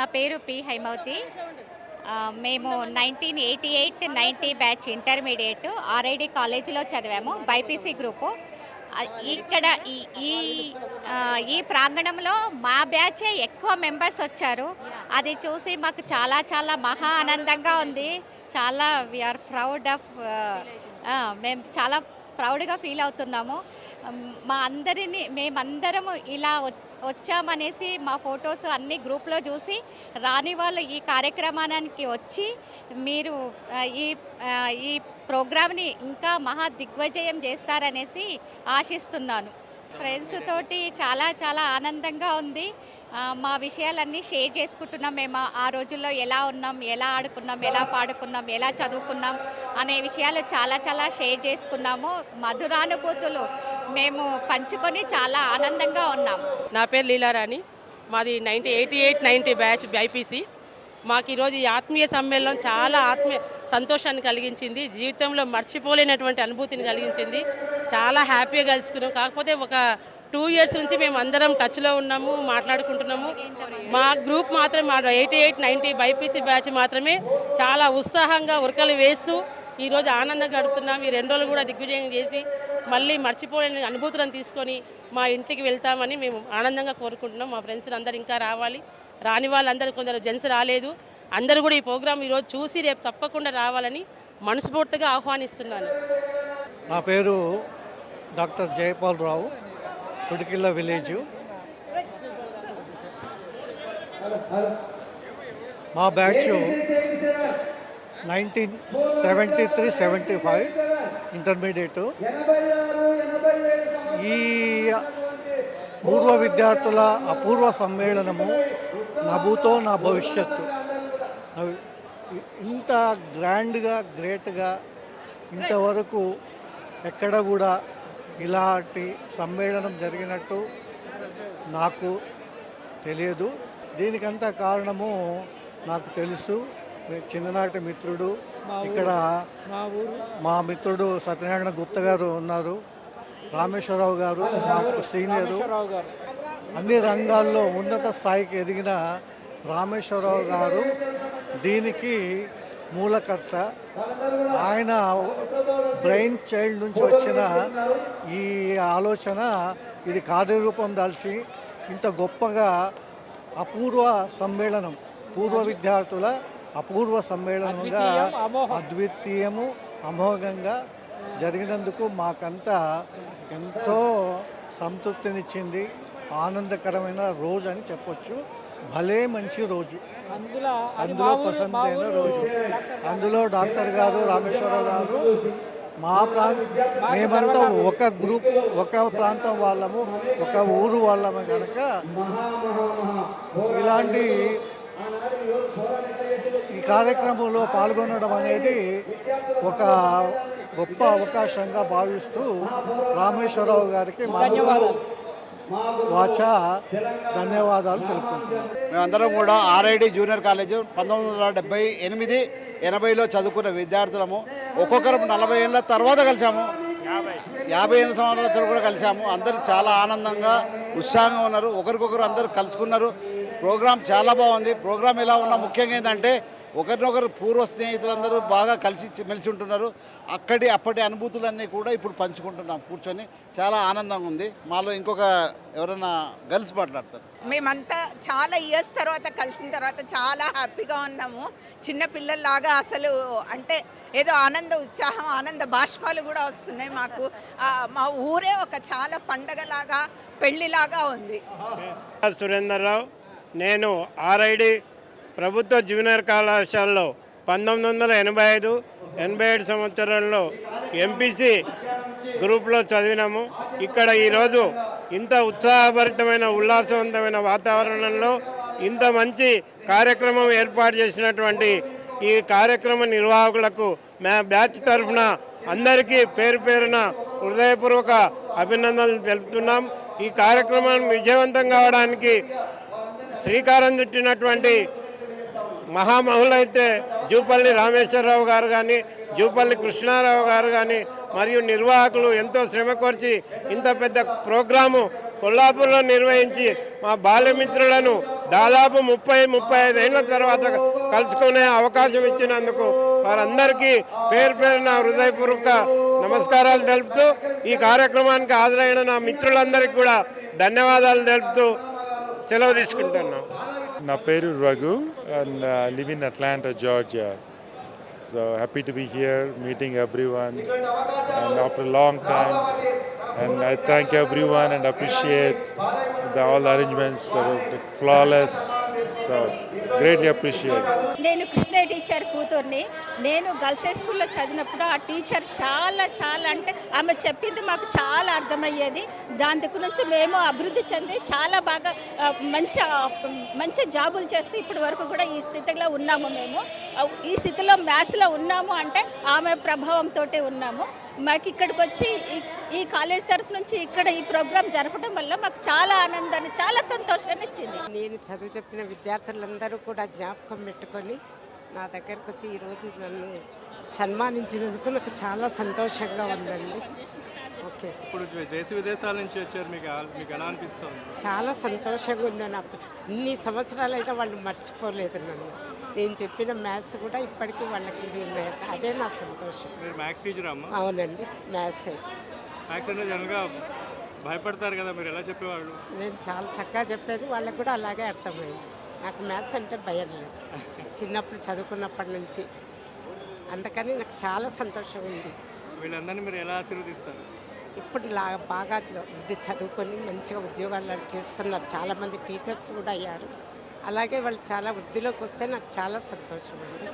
నా పేరు పి హైమవతి. మేము nineteen eighty eight ninety batch intermediate RID కాలేజీలో చదివాము బైపీసీ గ్రూపు. ఇక్కడ ఈ ఈ ఈ ప్రాంగణంలో మా బ్యాచే ఎక్కువ మెంబర్స్ వచ్చారు. అది చూసి మాకు చాలా చాలా మహా ఆనందంగా ఉంది. చాలా వీఆర్ ప్రౌడ్ ఆఫ్ మేము చాలా ప్రౌడ్గా ఫీల్ అవుతున్నాము. మా అందరిని మేమందరము ఇలా వచ్చామనేసి మా ఫొటోస్ అన్ని గ్రూప్లో చూసి రాని వాళ్ళు ఈ కార్యక్రమానికి వచ్చి మీరు ఈ ఈ ప్రోగ్రామ్ని ఇంకా మహా దిగ్విజయం చేస్తారనేసి ఆశిస్తున్నాను. ఫ్రెండ్స్ తోటి చాలా చాలా ఆనందంగా ఉంది. మా విషయాలన్నీ షేర్ చేసుకుంటున్నాం. మేము ఆ రోజుల్లో ఎలా ఉన్నాం ఎలా ఆడుకున్నాం ఎలా పాడుకున్నాం ఎలా చదువుకున్నాం అనే విషయాలు చాలా చాలా షేర్ చేసుకున్నాము. మధురానుభూతులు మేము పంచుకొని చాలా ఆనందంగా ఉన్నాం నా పేరు లీలారాణి. మాది ninety eighty eight ninety batch BiPC మాకు ఈరోజు ఈ ఆత్మీయ సమ్మేళనం చాలా ఆత్మీయ సంతోషాన్ని కలిగించింది. జీవితంలో మర్చిపోలేనటువంటి అనుభూతిని కలిగించింది. చాలా హ్యాపీగా కలుసుకున్నాం. కాకపోతే ఒక టూ ఇయర్స్ నుంచి మేము అందరం టచ్లో ఉన్నాము మాట్లాడుకుంటున్నాము. మా గ్రూప్ మాత్రం మా eighty eight ninety BiPC batch మాత్రమే చాలా ఉత్సాహంగా ఉరకలు వేస్తూ ఈరోజు ఆనందంగా గడుపుతున్నాం. ఈ రెండు రోజులు కూడా దిగ్విజయం చేసి మళ్ళీ మర్చిపోలేని అనుభూతులను తీసుకొని మా ఇంటికి వెళ్తామని మేము ఆనందంగా కోరుకుంటున్నాం. మా ఫ్రెండ్స్ అందరు ఇంకా రావాలి. రాని వాళ్ళందరూ కొందరు జెంట్స్ రాలేదు. అందరూ కూడా ఈ ప్రోగ్రాం ఈరోజు చూసి రేపు తప్పకుండా రావాలని మనస్ఫూర్తిగా ఆహ్వానిస్తున్నాను. నా పేరు డాక్టర్ జయపాల్ రావు కుడికిల్ల విలేజ్. మా batch nineteen seventy three seventy five intermediate. ఈ పూర్వ విద్యార్థుల అపూర్వ సమ్మేళనము నభూతో నా భవిష్యత్తు. ఇంత గ్రాండ్గా గ్రేట్గా ఇంతవరకు ఎక్కడ కూడా ఇలాంటి సమ్మేళనం జరిగినట్టు నాకు తెలియదు. దీనికంతా కారణము నాకు తెలుసు. చిన్ననాటి మిత్రుడు ఇక్కడ మా మిత్రుడు సత్యనారాయణ గుప్త గారు ఉన్నారు రామేశ్వరరావు గారు మాకు సీనియరు. అన్ని రంగాల్లో ఉన్నత స్థాయికి ఎదిగిన రామేశ్వరరావు గారు దీనికి మూలకర్త. ఆయన బ్రెయిన్ చైల్డ్ నుంచి వచ్చిన ఈ ఆలోచన ఇది కార్యరూపం దాల్చి ఇంత గొప్పగా అపూర్వ సమ్మేళనం పూర్వ విద్యార్థుల అపూర్వ సమ్మేళనంగా అద్వితీయము అమోఘంగా జరిగినందుకు మాకంతా ఎంతో సంతృప్తినిచ్చింది ఆనందకరమైన రోజు అని చెప్పొచ్చు. భలే మంచి రోజు. అందులో పసందైన రోజు. అందులో డాక్టర్ గారు రామేశ్వరరావు గారు మా ప్రాంతం మేమంతా ఒక గ్రూప్ ఒక ప్రాంతం వాళ్ళము ఒక ఊరు వాళ్ళము కనుక ఇలాంటి కార్యక్రమంలో పాల్గొనడం అనేది ఒక గొప్ప అవకాశంగా భావిస్తూ రామేశ్వరరావు గారికి మనసు వాచ ధన్యవాదాలు తెలుపుకుంటున్నాను. మేమందరం కూడా ఆర్ఐడి జూనియర్ కాలేజ్ పంతొమ్మిది వందల డెబ్బై ఎనిమిది ఎనభైలో చదువుకున్న విద్యార్థులము. ఒక్కొక్కరు నలభై ఏళ్ళ తర్వాత కలిసాము యాభై ఎనిమిది సంవత్సరాలు కూడా కలిసాము అందరూ చాలా ఆనందంగా ఉత్సాహంగా ఉన్నారు. ఒకరికొకరు అందరూ కలుసుకున్నారు. ప్రోగ్రాం చాలా బాగుంది. ప్రోగ్రాం ఎలా ఉన్నా ముఖ్యంగా ఏంటంటే ఒకరినొకరు పూర్వ స్నేహితులందరూ బాగా కలిసి మెలిసి ఉంటున్నారు. అక్కడి అప్పటి అనుభూతులన్నీ కూడా ఇప్పుడు పంచుకుంటున్నాం కూర్చొని. చాలా ఆనందంగా ఉంది. మాలో ఇంకొక ఎవరైనా గర్ల్స్ మాట్లాడతారు. మేమంతా చాలా ఇయర్స్ తర్వాత కలిసిన తర్వాత చాలా హ్యాపీగా ఉన్నాము. చిన్న పిల్లల్లాగా అసలు అంటే ఏదో ఆనంద ఉత్సాహం ఆనంద బాష్పాలు కూడా వస్తున్నాయి మాకు. మా ఊరే ఒక చాలా పండగలాగా పెళ్ళిలాగా ఉంది. సురేందర్రావు నేను ఆర్ఐడి ప్రభుత్వ జూనియర్ కళాశాలలో పంతొమ్మిది వందల ఎనభై ఐదు ఎనభై ఏడు సంవత్సరంలో ఎంపీసీ గ్రూప్లో చదివినాము. ఇక్కడ ఈరోజు ఇంత ఉత్సాహభరితమైన ఉల్లాసవంతమైన వాతావరణంలో ఇంత మంచి కార్యక్రమం ఏర్పాటు చేసినటువంటి ఈ కార్యక్రమ నిర్వాహకులకు మా బ్యాచ్ తరఫున అందరికీ పేరు పేరున హృదయపూర్వక అభినందనలు తెలుపుతున్నాం. ఈ కార్యక్రమం విజయవంతం కావడానికి శ్రీకారం చుట్టినటువంటి మహామహులైతే జూపల్లి రామేశ్వరరావు గారు కానీ జూపల్లి కృష్ణారావు గారు కానీ మరియు నిర్వాహకులు ఎంతో శ్రమ కోర్చి ఇంత పెద్ద ప్రోగ్రాము కొల్లాపూర్లో నిర్వహించి మా బాల్యమిత్రులను దాదాపు ముప్పై ముప్పై ఐదు అయిన తర్వాత కలుసుకునే అవకాశం ఇచ్చినందుకు వారందరికీ పేరు పేరున హృదయపూర్వక నమస్కారాలు తెలుపుతూ ఈ కార్యక్రమానికి హాజరైన నా మిత్రులందరికీ కూడా ధన్యవాదాలు తెలుపుతూ సెలవు తీసుకుంటున్నాం. నా పేరు Raghu and live in Atlanta Georgia so happy to be here meeting everyone and after long time and I thank everyone and appreciate the all arrangements flawless so greatly appreciate నేను కృష్ణ టీచర్ కూతుర్ని నేను girls high స్కూల్లో చదివినప్పుడు ఆ teacher చాలా చాలా అంటే ఆమె చెప్పింది మాకు చాలా అర్థమయ్యేది. దాని దగ్గర నుంచి మేము అభివృద్ధి చెంది చాలా బాగా మంచి మంచి జాబులు చేస్తూ ఇప్పటి వరకు కూడా ఈ స్థితిలో ఉన్నాము మేము. ఈ స్థితిలో మ్యాథ్స్లో ఉన్నాము అంటే ఆమె ప్రభావంతో ఉన్నాము. మాకు ఇక్కడికి వచ్చి ఈ- ఈ కాలేజ్ తరఫు నుంచి ఇక్కడ ఈ ప్రోగ్రాం జరపడం వల్ల మాకు చాలా ఆనందాన్ని చాలా సంతోషాన్ని ఇచ్చింది. నేను చదువు చెప్పిన విద్యార్థులందరూ కూడా జ్ఞాపకం పెట్టుకొని నా దగ్గరకు వచ్చి ఈరోజు నన్ను సన్మానించినందుకు నాకు చాలా సంతోషంగా ఉందండి. ఓకే. ఇప్పుడు దేశ విదేశాల నుంచి వచ్చారు మీకు మీకు ఎలా అనిపిస్తుంది? చాలా సంతోషంగా ఉంది నాకు ఇన్ని సంవత్సరాలైనా వాళ్ళు మర్చిపోలేదు నన్ను. నేను చెప్పిన మ్యాథ్స్ కూడా ఇప్పటికీ వాళ్ళకి ఇది ఉన్నాయట అదే నా సంతోషం. మీరు మ్యాథ్స్ టీచర్ అమ్మ? అవునండి మ్యాథ్సే. మ్యాథ్స్ అంటే జనరల్గా భయపడతారు కదా మీరు ఎలా చెప్పేవాళ్ళు? నేను చాలా చక్కగా చెప్పాను వాళ్ళకు కూడా అలాగే అర్థమైంది. నాకు మ్యాథ్స్ అంటే భయం లేదు. చిన్నప్పుడు చదువుకున్నప్పటి నుంచి. అందుకని నాకు చాలా సంతోషం ఉంది. వీళ్ళందరినీ మీరు ఎలా ఆశీర్వదిస్తారు? ఇప్పుడు లా బాగా ఇది చదువుకొని మంచిగా ఉద్యోగాలు చేస్తున్నారు. చాలామంది టీచర్స్ కూడా అయ్యారు. అలాగే వాళ్ళు చాలా వృద్ధిలోకి వస్తే నాకు చాలా సంతోషం అండి.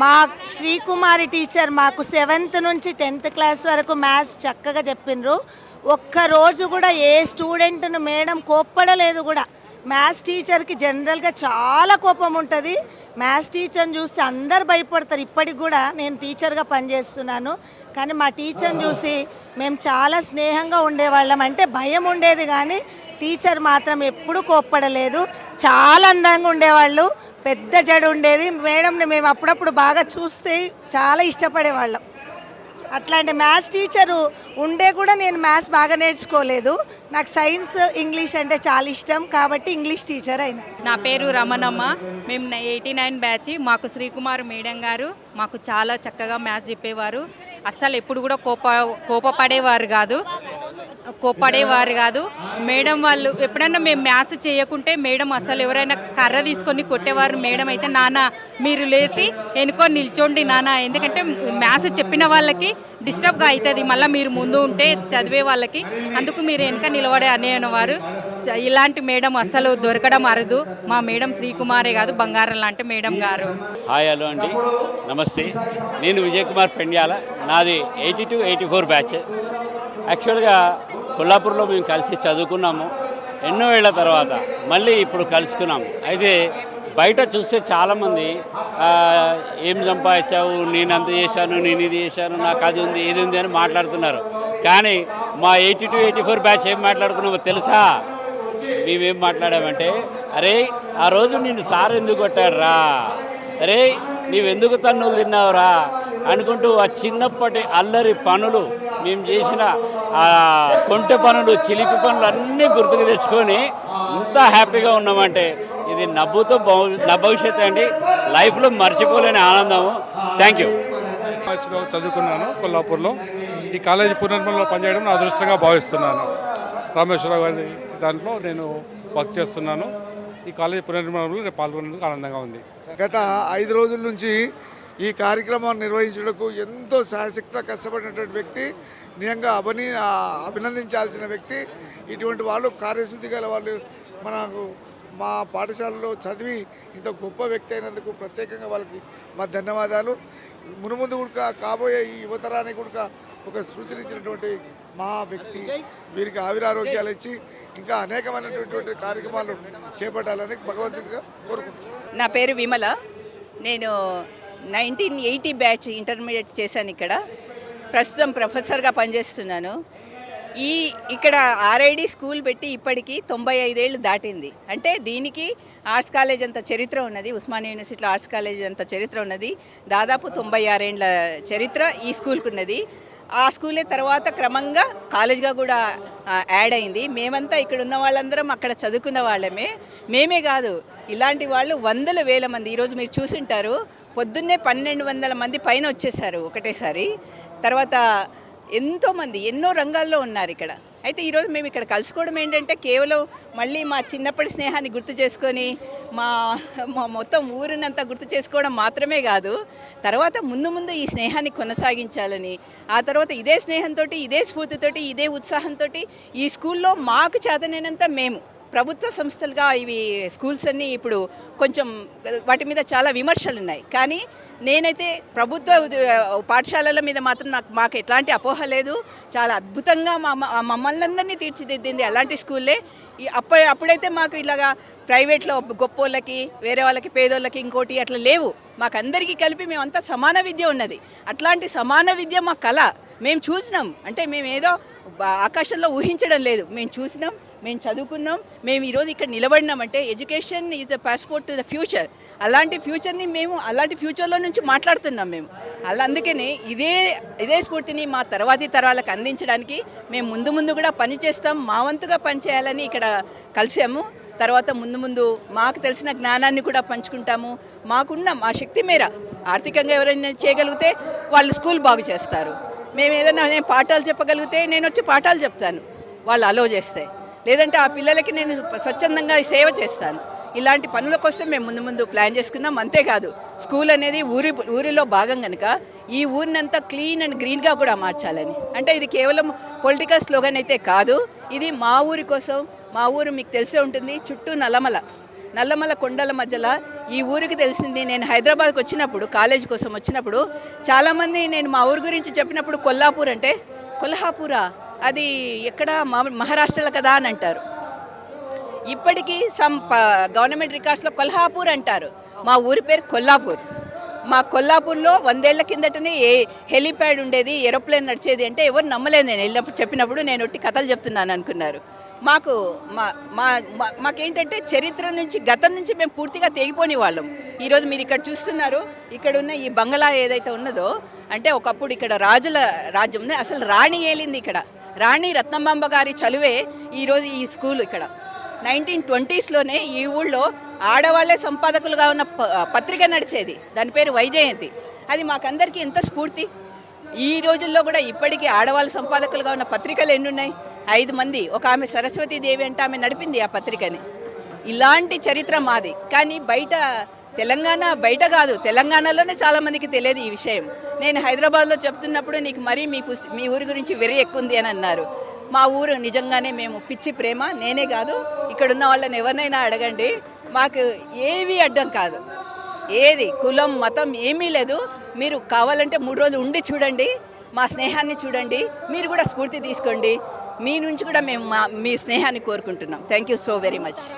మా శ్రీకుమారి టీచర్ మాకు సెవెంత్ నుంచి టెన్త్ క్లాస్ వరకు మ్యాథ్స్ చక్కగా చెప్పిండ్రు ఒక్క రోజు కూడా ఏ స్టూడెంట్ను మేడం కోప్పడలేదు కూడా. మ్యాథ్స్ టీచర్కి జనరల్గా చాలా కోపం ఉంటుంది. మ్యాథ్స్ టీచర్ని చూస్తే అందరు భయపడతారు. ఇప్పటికి కూడా నేను టీచర్గా పనిచేస్తున్నాను. కానీ మా టీచర్ని చూసి మేము చాలా స్నేహంగా ఉండేవాళ్ళం. అంటే భయం ఉండేది కానీ టీచర్ మాత్రం ఎప్పుడూ కోప్పడలేదు. చాలా అందంగా ఉండేవాళ్ళు. పెద్ద జడు ఉండేది. మేడంని మేము అప్పుడప్పుడు బాగా చూస్తే చాలా ఇష్టపడేవాళ్ళం. అట్లాంటి మ్యాథ్స్ టీచరు ఉండే కూడా నేను మ్యాథ్స్ బాగా నేర్చుకోలేదు. నాకు సైన్స్ ఇంగ్లీష్ అంటే చాలా ఇష్టం. కాబట్టి ఇంగ్లీష్ టీచర్ అయినా. నా పేరు రమణమ్మ. మేము ఎయిటీ నైన్ బ్యాచ్. మాకు శ్రీకుమార్ మేడం గారు మాకు చాలా చక్కగా మ్యాథ్స్ చెప్పేవారు. అస్సలు ఎప్పుడు కూడా కోప కోపపడేవారు కాదు. కోపడేవారు కాదు. మేడం వాళ్ళు ఎప్పుడైనా మేము మ్యాథ్స్ చేయకుంటే మేడం అసలు ఎవరైనా కర్ర తీసుకొని కొట్టేవారు. మేడం అయితే నాన్న మీరు లేచి ఎనుకో నిల్చోండి నాన్న. ఎందుకంటే మ్యాథ్స్ చెప్పిన వాళ్ళకి డిస్టర్బ్గా అవుతుంది మళ్ళీ మీరు ముందు ఉంటే చదివే వాళ్ళకి. అందుకు మీరు వెనుక నిలబడే అనేవారు. ఇలాంటి మేడం అస్సలు దొరకడం అరదు. మా మేడం శ్రీకుమారే కాదు బంగారం లాంటి మేడం గారు. హాయ్ హలో అండి. నమస్తే. నేను విజయ్ కుమార్ పెండ్యాల. నాది eighty two eighty four batch. యాక్చువల్గా కొల్లాపూర్లో మేము కలిసి చదువుకున్నాము. ఎన్నో ఏళ్ళ తర్వాత మళ్ళీ ఇప్పుడు కలుసుకున్నాము. అయితే బయట చూస్తే చాలామంది ఏం సంపాదించావు? నేను అంత చేశాను నేను ఇది చేశాను నాకు అది ఉంది ఇది ఉంది అని మాట్లాడుతున్నారు. కానీ మా eighty two eighty four batch ఏం మాట్లాడుకున్నామో తెలుసా? మేమేం మాట్లాడామంటే అరే ఆ రోజు నేను సార్ ఎందుకు కొట్టాడురా? అరే నీవెందుకు తన్నులు తిన్నావురా? అనుకుంటూ ఆ చిన్నప్పటి అల్లరి పనులు మేము చేసిన ఆ కొంటె పనులు చిలిపి పనులు అన్నీ గుర్తుకు తెచ్చుకొని ఇంత హ్యాపీగా ఉన్నామంటే ఇది నవ్వుతో భవి- నా భవిష్యత్తు అండి. లైఫ్లో మర్చిపోలేని ఆనందము థ్యాంక్ యూ చదువుకున్నాను కొల్లాపూర్లో. ఈ కాలేజీ పునర్మలో పనిచేయడం నా అదృష్టంగా భావిస్తున్నాను. రామేశ్వరరావు గారి దాంట్లో నేను వర్క్ చేస్తున్నాను. ఈ కాలేజీ పునర్నిర్మాణంలో నేను పాల్గొనేందుకు ఆనందంగా ఉంది. గత ఐదు రోజుల నుంచి ఈ కార్యక్రమాన్ని నిర్వహించడానికి ఎంతో శాశక్తిగా కష్టపడినటువంటి వ్యక్తి నిజంగా అభిని అభినందించాల్సిన వ్యక్తి. ఇటువంటి వాళ్ళు కార్యశుద్ధి గల వాళ్ళు మనకు మా పాఠశాలలో చదివి ఇంత గొప్ప వ్యక్తి అయినందుకు ప్రత్యేకంగా వాళ్ళకి మా ధన్యవాదాలు. మునుముందు కూడా కాబోయే ఈ యువతరానికి కూడా ఒక స్ఫూర్తినిచ్చినటువంటి మా వ్యక్తి. వీరికి ఆవిరారోగ్యాలు ఇచ్చి ఇంకా అనేకమైనటువంటి కార్యక్రమాలు చేపట్టాలని భగవంతుడిగా కోరుకుంటున్నాను. నా పేరు విమల. నేను నైన్టీన్ ఎయిటీ బ్యాచ్ ఇంటర్మీడియట్ చేశాను ఇక్కడ. ప్రస్తుతం ప్రొఫెసర్గా పనిచేస్తున్నాను. ఈ ఇక్కడ ఆర్ఐడి స్కూల్ పెట్టి ఇప్పటికి తొంభై ఐదేళ్ళు దాటింది. అంటే దీనికి ఆర్ట్స్ కాలేజ్ అంత చరిత్ర ఉన్నది. ఉస్మానియా యూనివర్సిటీలో ఆర్ట్స్ కాలేజ్ అంత చరిత్ర ఉన్నది. దాదాపు తొంభై ఆరేండ్ల చరిత్ర ఈ స్కూల్కి ఉన్నది ఆ స్కూలే తర్వాత క్రమంగా కాలేజ్గా కూడా యాడ్ అయింది. మేమంతా ఇక్కడ ఉన్న వాళ్ళందరం అక్కడ చదువుకున్న వాళ్ళమే. మేమే కాదు ఇలాంటి వాళ్ళు వందల వేల మంది. ఈరోజు మీరు చూసింటారు పొద్దున్నే పన్నెండు వందల మంది పైన వచ్చేసారు ఒకటేసారి. తర్వాత ఎంతోమంది ఎన్నో రంగాల్లో ఉన్నారు ఇక్కడ. అయితే ఈరోజు మేము ఇక్కడ కలుసుకోవడం ఏంటంటే కేవలం మళ్ళీ మా చిన్నప్పటి స్నేహాన్ని గుర్తు చేసుకొని మా మా మొత్తం ఊరినంతా గుర్తు చేసుకోవడం మాత్రమే కాదు తర్వాత ముందు ముందు ఈ స్నేహాన్ని కొనసాగించాలని ఆ తర్వాత ఇదే స్నేహంతో ఇదే స్ఫూర్తితోటి ఇదే ఉత్సాహంతో ఈ స్కూల్లో మాకు చేతనైనంత మేము ప్రభుత్వ సంస్థలుగా ఇవి స్కూల్స్ అన్నీ ఇప్పుడు కొంచెం వాటి మీద చాలా విమర్శలు ఉన్నాయి. కానీ నేనైతే ప్రభుత్వ పాఠశాలల మీద మాత్రం నాకు మాకు ఎట్లాంటి అపోహ లేదు. చాలా అద్భుతంగా మా మమ్మల్ని అందరినీ తీర్చిదిద్దింది అలాంటి స్కూల్లే. అప్ప అప్పుడైతే మాకు ఇలాగా ప్రైవేట్లో గొప్పోళ్ళకి వేరే వాళ్ళకి పేదోళ్ళకి ఇంకోటి అట్లా లేవు. మాకు అందరికీ కలిపి మేమంతా సమాన విద్య ఉన్నది. అట్లాంటి సమాన విద్య మా కళ. మేము చూసినాం. అంటే మేము ఏదో ఆకాశంలో ఊహించడం లేదు. మేము చూసినాం. మేము చదువుకున్నాం మేము ఈరోజు ఇక్కడ నిలబడినామంటే education is a passport to the future. అలాంటి ఫ్యూచర్ని మేము అలాంటి ఫ్యూచర్లో నుంచి మాట్లాడుతున్నాం మేము. అలా అందుకని ఇదే ఇదే స్ఫూర్తిని మా తర్వాతి తరాలకు అందించడానికి మేము ముందు ముందు కూడా పనిచేస్తాం మా వంతుగా పని చేయాలని ఇక్కడ కలిసాము. తర్వాత ముందు ముందు మాకు తెలిసిన జ్ఞానాన్ని కూడా పంచుకుంటాము. మాకున్న మా శక్తి మేర ఆర్థికంగా ఎవరైనా చేయగలిగితే వాళ్ళు స్కూల్ బాగు చేస్తారు. మేము ఏదైనా నేను పాఠాలు చెప్పగలిగితే నేను వచ్చి పాఠాలు చెప్తాను. వాళ్ళు అలో చేస్తాయి లేదంటే ఆ పిల్లలకి నేను స్వచ్ఛందంగా సేవ చేస్తాను. ఇలాంటి పనుల కోసం మేము ముందు ముందు ప్లాన్ చేసుకున్నాం. అంతేకాదు స్కూల్ అనేది ఊరి ఊరిలో భాగం కనుక ఈ ఊరినంతా క్లీన్ అండ్ గ్రీన్గా కూడా మార్చాలని. అంటే ఇది కేవలం పొలిటికల్ స్లోగన్ అయితే కాదు ఇది మా ఊరి కోసం మా ఊరు మీకు తెలిసే ఉంటుంది చుట్టూ నల్లమల. నల్లమల కొండల మధ్యలో ఈ ఊరికి తెలిసింది నేను హైదరాబాద్కి వచ్చినప్పుడు కాలేజ్ కోసం వచ్చినప్పుడు చాలామంది నేను మా ఊరి గురించి చెప్పినప్పుడు కొల్లాపూర్ అంటే కొల్హాపూరా? అది ఎక్కడ మా- మహారాష్ట్రలో కదా అని అంటారు. ఇప్పటికీ సమ్ గవర్నమెంట్ రికార్డ్స్లో కొల్హాపూర్ అంటారు. మా ఊరి పేరు కొల్లాపూర్. మా కొల్లాపూర్లో వందేళ్ళ కిందటనే ఏ హెలిప్యాడ్ ఉండేది ఏరోప్లేన్ నడిచేది అంటే ఎవరు నమ్మలేదు నేను వెళ్ళినప్పుడు చెప్పినప్పుడు నేను ఒట్టి కథలు చెప్తున్నాను అనుకున్నారు. మాకు మా మా మాకేంటంటే చరిత్ర నుంచి గతం నుంచి మేము పూర్తిగా తెగిపోని వాళ్ళం. ఈరోజు మీరు ఇక్కడ చూస్తున్నారు ఇక్కడ ఉన్న ఈ బంగ్లా ఏదైతే ఉన్నదో అంటే ఒకప్పుడు ఇక్కడ రాజుల రాజ్యం ఉంది అసలు రాణి ఏలింది ఇక్కడ. రాణి రత్నమాంబ గారి చలువే ఈరోజు ఈ స్కూల్ ఇక్కడ. నైన్టీన్ ట్వంటీస్లోనే ఈ ఊళ్ళో ఆడవాళ్ళే సంపాదకులుగా ఉన్న పత్రిక నడిచేది. దాని పేరు వైజయంతి. అది మాకందరికీ ఎంత స్ఫూర్తి. ఈ రోజుల్లో కూడా ఇప్పటికీ ఆడవాళ్ళ సంపాదకులుగా ఉన్న పత్రికలు ఎన్నున్నాయి? ఐదు మంది. ఒక ఆమె సరస్వతి దేవి అంటే ఆమె నడిపింది ఆ పత్రికని. ఇలాంటి చరిత్ర మాది. కానీ బయట తెలంగాణ బయట కాదు. తెలంగాణలోనే చాలామందికి తెలియదు ఈ విషయం. నేను హైదరాబాద్లో చెప్తున్నప్పుడు నీకు మరీ మీ పుస్- మీ ఊరి గురించి వెర్రి ఎక్కుంది అని అన్నారు. మా ఊరు నిజంగానే మేము పిచ్చి ప్రేమ నేనే కాదు ఇక్కడ ఉన్న వాళ్ళని ఎవరినైనా అడగండి. మాకు ఏవి అడ్డం కాదు. ఏది కులం మతం ఏమీ లేదు. మీరు కావాలంటే మూడు రోజులు ఉండి చూడండి మా స్నేహాన్ని చూడండి మీరు కూడా స్ఫూర్తి తీసుకోండి. మీ నుంచి కూడా మేము మా మీ స్నేహాన్ని కోరుకుంటున్నాం. Thank you so very much